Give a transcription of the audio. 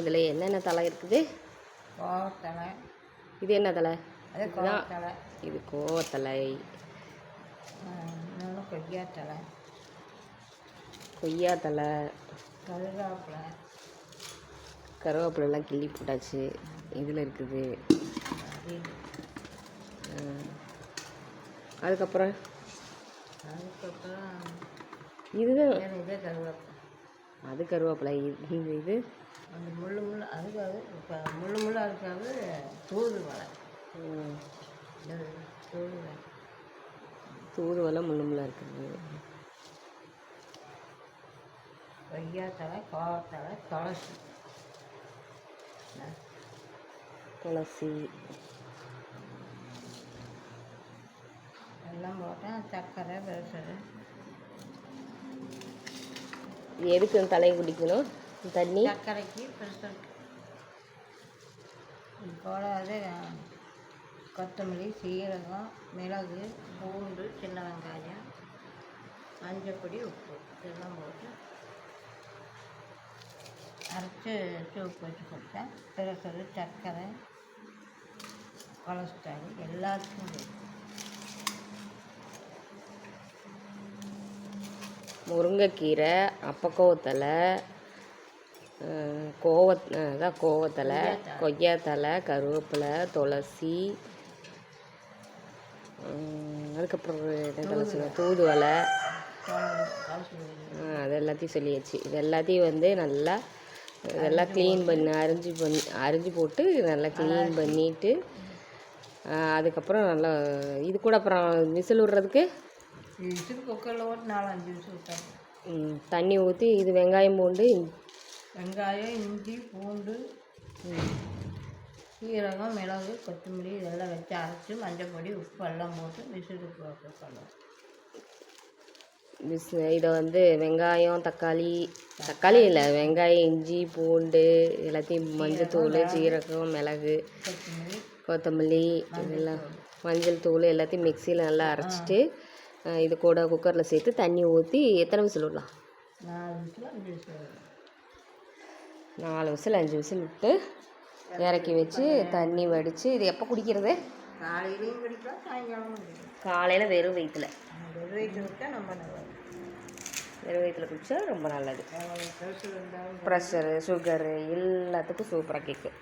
இதில் என்னென்ன தலை இருக்குது? கோவத்தலை. இது என்ன தலை? கோவத்தலை. இது கோவத்தலை. கொய்யாத்தலை. கொய்யா தலை கருவேப்பிலை. கருவேப்பிலெல்லாம் கிள்ளி போட்டாச்சு. இதில் இருக்குது. அதுக்கப்புறம்? அதுக்கப்புறம் இதுதான். இதே கருவேப்பிலை? அது கருவேப்பிலை. இது இது. அந்த முள்ளு முள்ளு அதுக்காக இப்போ முள்ளு முள்ளு அதுக்காக தூதுவளை ம், இது தூதுவளை தூதுவளை முள்ளு முள்ளாக இருக்குது. கொய்யாத்தலை கோவத்தலை துளசி? துளசி. எல்லாம் போட்டேன். சர்க்கரை இது எதுக்கு தலை குடிக்கணும்? தண்ணி? சர்க்கரைக்கு பெருசரு அது கொத்தமல்லி சீரகம் மிளகு பூண்டு சின்ன வெங்காயம் மஞ்சப்பொடி உப்பு. இதெல்லாம் போட்டு அரைச்சி சூப் வச்சு கொடுத்தேன். பெருசரு சர்க்கரை கொலஸ்ட்ரால் எல்லாத்துக்கும் முருங்கைக்கீரை அப்பக்கோவத்தலை கோவ அதான் கோவத்தலை கொய்யாத்தலை. கருவேப்பிலை துளசி அதுக்கப்புறம் என்ன தலை துளசி ஆ, அது எல்லாத்தையும் சொல்லியாச்சு. இது எல்லாத்தையும் வந்து நல்லா இதெல்லாம் க்ளீன் பண்ணி அரிஞ்சு பண்ணி அரிஞ்சு போட்டு நல்லா க்ளீன் பண்ணிவிட்டு அதுக்கப்புறம் நல்லா இது கூட அப்புறம் விசில் விட்றதுக்கு விசில் குக்கரில் போட்டு நாலஞ்சு விசில் விட்டாங்க ம், தண்ணி ஊற்றி இது வெங்காயம் பூண்டு வெங்காயம் இஞ்சி பூண்டு சீரகம் மிளகு கொத்தமல்லி இதெல்லாம் வச்சு அரைச்சி மஞ்சள் பொடி உப்பு எல்லாம் போட்டு விசிலுக்கு போட்டுக்கலாம் விஸ் இதை வந்து வெங்காயம் தக்காளி தக்காளி இல்லை வெங்காயம் இஞ்சி பூண்டு எல்லாத்தையும் மஞ்சத்தூள் சீரகம் மிளகு கொத்தமல்லி இதெல்லாம் மஞ்சள் தூள். எல்லாத்தையும் மிக்சியில் நல்லா அரைச்சிட்டு இது கூட குக்கரில் சேர்த்து தண்ணி ஊற்றி எத்தனை விசில் விடலாம்? நாலு விசில் அஞ்சு விசில் விட்டு இறக்கி வச்சு தண்ணி வடித்து இது எப்போ குடிக்கிறது? காலையிலையும் குடிக்கலாம் சாயங்காலமும் காலையில் வெறும் வயிற்றுல வெறும் வயிற்று விட்டால் நம்ம நல்லது. வெறும் வயிற்றுல குடித்தா ரொம்ப நல்லது. ப்ரெஷரு சுகரு எல்லாத்துக்கும் சூப்பராக கேட்கும்